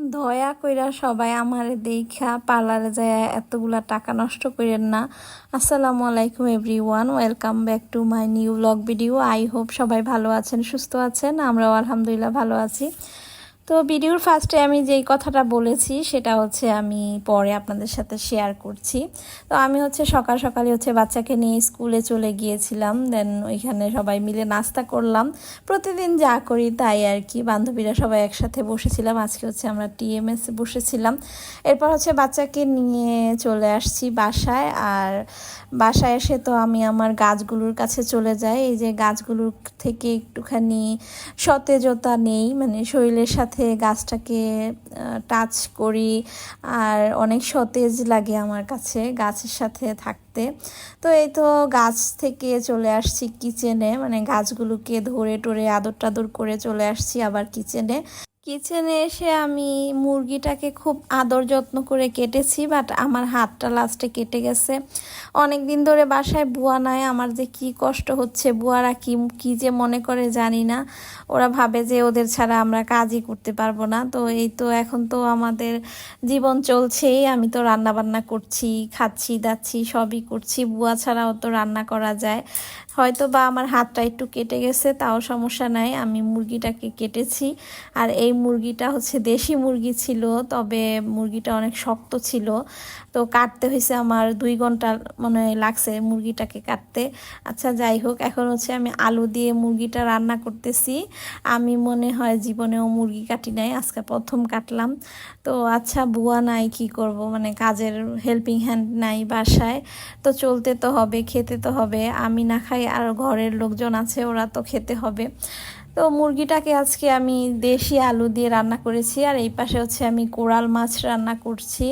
দয়া কইরা সবাই আমার দেখা পার্লারে যায় এতগুলা টাকা নষ্ট করেন না। আসসালামু আলাইকুম everyone, welcome back to my new blog video. I hope সবাই ভালো আছেন, সুস্থ আছেন, আমরাও আলহামদুলিল্লাহ ভালো আছি। তো ভিডিওর ফার্স্টে আমি যেই কথাটা বলেছি, সেটা হচ্ছে আমি পরে আপনাদের সাথে শেয়ার করছি। তো আমি হচ্ছে সকাল সকালে হচ্ছে বাচ্চাকে নিয়ে স্কুলে চলে গিয়েছিলাম দেন ওইখানে সবাই মিলে নাস্তা করলাম। প্রতিদিন যা করি তাই আর কি, বান্ধবীরা সবাই একসাথে বসেছিলাম, আজকে হচ্ছে আমরা টিএমএস বসেছিলাম। এরপর হচ্ছে বাচ্চাকে নিয়ে চলে আসছি বাসায়, আর বাসায় এসে তো আমি আমার গাছগুলোর কাছে চলে যাই। এই যে গাছগুলোর থেকে একটুখানি সতেজতা নেই মানে শরীরের সাথে গাছটাকে টাচ করি আর অনেক সতেজ লাগে আমার কাছে গাছের সাথে থাকতে। তো এই তো গাছ থেকে চলে আসছি কিচেনে মানে গাছগুলোকে ধরে টরে আদর টাদর করে চলে আসছি আবার কিচেনে কিচেনে এসে আমি মুরগিটাকে খুব আদর যত্ন করে কেটেছি বাট আমার হাতটা লাস্টে কেটে গেছে। অনেক দিন ধরে বাসায় বুয়া নাই, আমার যে কি কষ্ট হচ্ছে, বুয়ারা কি কি যে মনে করে জানি না। ওরা ভাবে যে ওদের ছাড়া আমরা কাজই করতে পারব না। তো এই তো এখন তো আমাদের জীবন চলছেই, আমি তো রান্না বান্না করছি, খাচ্ছি, দাচ্ছি, সবই করছি, বুয়া ছাড়াও তো রান্না করা যায়। হয়তো বা আমার হাতটা একটু কেটে গেছে, তাও সমস্যা নাই, আমি মুরগিটাকে কেটেছি। আর এই মুরগিটা হচ্ছে দেশি মুরগি ছিল, তবে মুরগিটা অনেক শক্ত ছিল। তো কাটতে হয়েছে আমার দুই ঘণ্টা মানে লাগছে মুরগিটাকে কাটতে। আচ্ছা যাই হোক, এখন হচ্ছে আমি আলু দিয়ে মুরগিটা রান্না করতেছি। আমি মনে হয় জীবনেও মুরগি কাটি নাই, আজকে প্রথম কাটলাম। তো আচ্ছা বুয়া নাই, কি করব? মানে কাজের হেল্পিং হ্যান্ড নাই বাসায়। তো চলতে তো হবে, খেতে তো হবে। আমি না খাই, আর ঘরের লোকজন আছে, ওরা তো খেতে হবে। তো মুরগিটাকে আজকে আমি দেশি আলু দিয়ে রান্না করেছি, আর এই পাশে হচ্ছে আমি কোরাল মাছ রান্না করছি।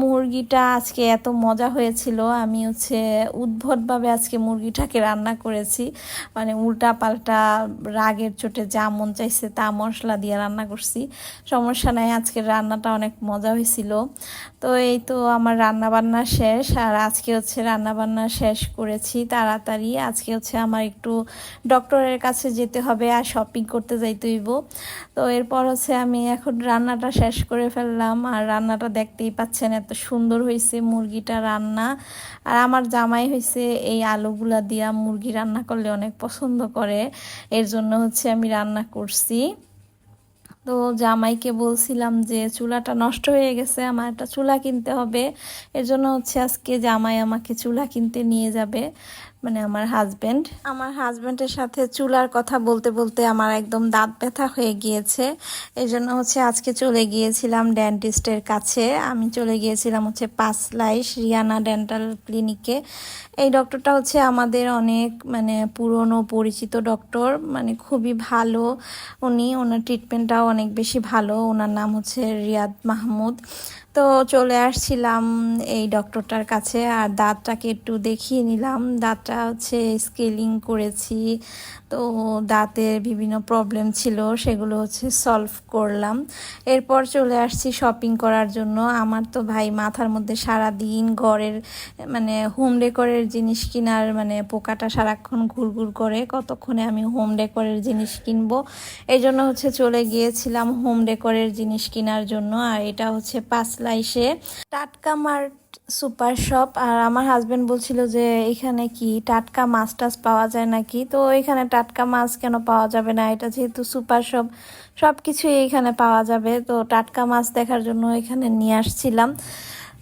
মুরগিটা আজকে এত মজা হয়েছিল, আমি হচ্ছে উদ্ভটভাবে আজকে মুরগিটাকে রান্না করেছি। মানে উল্টা পাল্টা রাগের চোটে যা মন চাইছে তা মশলা দিয়ে রান্না করছি। সমস্যা নাই, আজকের রান্নাটা অনেক মজা হয়েছিল। তো এই তো আমার রান্না বান্না শেষ, আর আজকে হচ্ছে রান্না বান্না শেষ করেছি তাড়াতাড়ি। আজকে হচ্ছে আমার একটু ডক্টরের কাছে যেতে হবে আর শপিং করতে যাইতে হইব। তো এরপর হচ্ছে আমি এখন রান্নাটা শেষ করে ফেললাম, আর রান্নাটা দেখতেই পাচ্ছেন এত সুন্দর হয়েছে মুরগিটা রান্না। আর আমার জামাই হয়েছে এই আলুগুলা দিয়া মুরগি রান্না করলে অনেক পছন্দ করে, এর জন্য হচ্ছে আমি রান্না করছি। তো জামাইকে বলছিলাম যে চুলাটা নষ্ট হয়ে গেছে, আমার একটা চুলা কিনতে হবে। এজন্য জন্য হচ্ছে আজকে জামাই আমাকে চুলা কিনতে নিয়ে যাবে। মানে আমার হাজব্যান্ড আমার হাজব্যান্ডের সাথে চুলার কথা বলতে বলতে আমার একদম দাঁত ব্যথা হয়ে গিয়েছে। এই জন্য হচ্ছে আজকে চলে গিয়েছিলাম ডেন্টিস্টের কাছে। আমি চলে গিয়েছিলাম হচ্ছে পাঁচলাইশ রিয়ানা ডেন্টাল ক্লিনিকে এই ডক্টরটা হচ্ছে আমাদের অনেক মানে পুরনো পরিচিত ডক্টর মানে খুবই ভালো। উনি, ওনার ট্রিটমেন্টটাও অনেক বেশি ভালো। ওনার নাম হচ্ছে রিয়াদ মাহমুদ। তো চলে আসছিলাম এই ডক্টরটার কাছে, আর দাঁতটাকে একটু দেখিয়ে নিলাম। দাঁতটা হচ্ছে স্কেলিং করেছি, তো দাঁতের বিভিন্ন প্রবলেম ছিল, সেগুলো হচ্ছে সলভ করলাম। এরপর চলে আসছি শপিং করার জন্য। আমার তো ভাই মাথার মধ্যে সারা দিন ঘরের মানে হোম ডেকোরের জিনিস কেনার মানে পোকাটা সারাক্ষণ ঘুরঘুর করে, কতক্ষণে আমি হোম ডেকোরের জিনিস কিনবো? এই জন্য হচ্ছে চলে গিয়েছিলাম হোম ডেকোরের জিনিস কেনার জন্য, আর এটা হচ্ছে পাঁচলাইশে টাটকা মার্ট সুপার শপ, আর আমার হাজবেন্ড বলছিল যে, এখানে কি টাটকা মাছ টাছ পাওয়া যায় নাকি? তো এখানে টাটকা মাছ কেন পাওয়া যাবে না? এটা যেহেতু সুপার শপ সব কিছুই এখানে পাওয়া যাবে। তো টাটকা মাছ দেখার জন্য এখানে নিয়ে আসছিলাম।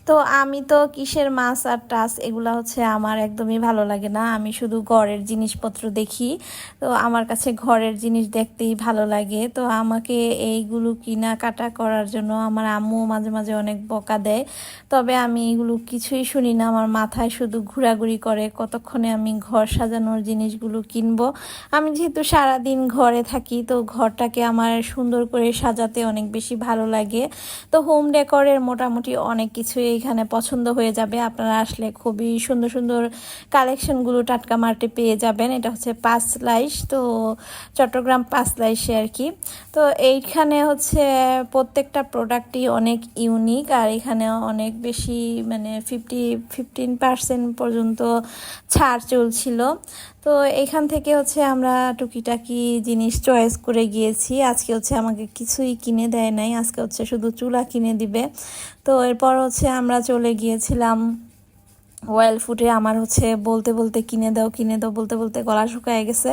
তো আমি তো কিসের মাছ আর টাস এগুলো হচ্ছে আমার একদমই ভালো লাগে না। আমি শুধু ঘরের জিনিসপত্র দেখি, তো আমার কাছে ঘরের জিনিস দেখতেই ভালো লাগে। তো আমাকে এইগুলো কিনা কাটা করার জন্য আমার আম্মু মাঝে মাঝে অনেক বকা দেয়। তবে আমি এগুলো কিছুই শুনি না, আমার মাথায় শুধু ঘোরাঘুরি করে কতক্ষণে আমি ঘর সাজানোর জিনিসগুলো কিনবো। আমি যেহেতু সারাদিন ঘরে থাকি, তো ঘরটাকে আমার সুন্দর করে সাজাতে অনেক বেশি ভালো লাগে। তো হোম ডেকরের মোটামুটি অনেক কিছুই এখানে পছন্দ হয়ে যাবে। আপনারা আসলে খুবই সুন্দর সুন্দর কালেকশনগুলো টাটকা মার্টে পেয়ে যাবেন। এটা হচ্ছে পাঁচ লাইশ তো চট্টগ্রাম পাঁচ লাইশে আর কি। তো এইখানে হচ্ছে প্রত্যেকটা প্রোডাক্টই অনেক ইউনিক, আর এখানে অনেক বেশি মানে ফিফটি ফিফটিন পার্সেন্ট পর্যন্ত ছাড় চলছিল। তো এখান থেকে হচ্ছে আমরা টুকিটাকি জিনিস চয়েস করে গিয়েছি। আজকে হচ্ছে আমাকে কিছুই কিনে দেয় নাই। আজকে হচ্ছে শুধু চুলা কিনে দিবে। তো এরপর হচ্ছে আমরা চলে গিয়েছিলাম ওয়েল ফুডে আমার হচ্ছে বলতে বলতে কিনে দাও কিনে দাও, বলতে বলতে গলা শুকায় গেছে।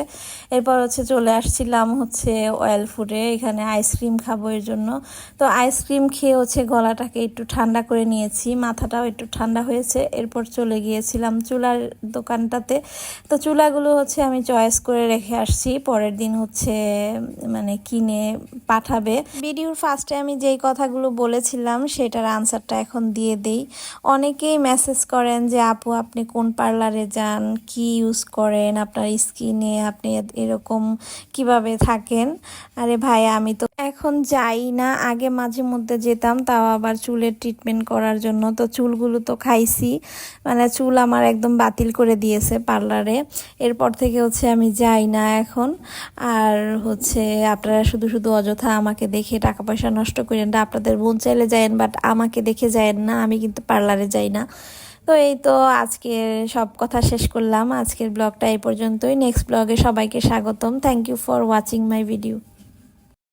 এরপর হচ্ছে চলে আসছিলাম হচ্ছে ওয়েল ফুডে এখানে আইসক্রিম খাব এর জন্য। তো আইসক্রিম খেয়ে হচ্ছে গলাটাকে একটু ঠান্ডা করে নিয়েছি, মাথাটাও একটু ঠান্ডা হয়েছে। এরপর চলে গিয়েছিলাম চুলার দোকানটাতে। তো চুলাগুলো হচ্ছে আমি চয়েস করে রেখে আসছি, পরের দিন হচ্ছে মানে কিনে পাঠাবে। ভিডিওর ফার্স্টে আমি যেই কথাগুলো বলেছিলাম, সেটার আনসারটা এখন দিয়ে দেই। অনেকেই মেসেজ করেন যে আপু, আপনি কোন পার্লারে যান? কি ইউজ করেন? আপনার স্কিনে আপনি এরকম কীভাবে থাকেন? আরে ভাই, আমি তো এখন যাই না। আগে মাঝে মধ্যে যেতাম, তাও আবার চুলের ট্রিটমেন্ট করার জন্য। তো চুলগুলো তো খাইছি। মানে চুল আমার একদম বাতিল করে দিয়েছে পার্লারে এরপর থেকে হচ্ছে আমি যাই না এখন। আর হচ্ছে আপনারা শুধু শুধু অযথা আমাকে দেখে টাকা পয়সা নষ্ট করেন আপনাদের বোন চাইলে যায়েন বাট আমাকে দেখে যায়েন না। আমি কিন্তু পার্লারে যাই না। তো এই তো আজকে সব কথা শেষ করলাম। আজকের ব্লগটা এই পর্যন্তই। নেক্সট ব্লগে সবাইকে স্বাগতম। Thank you for watching my video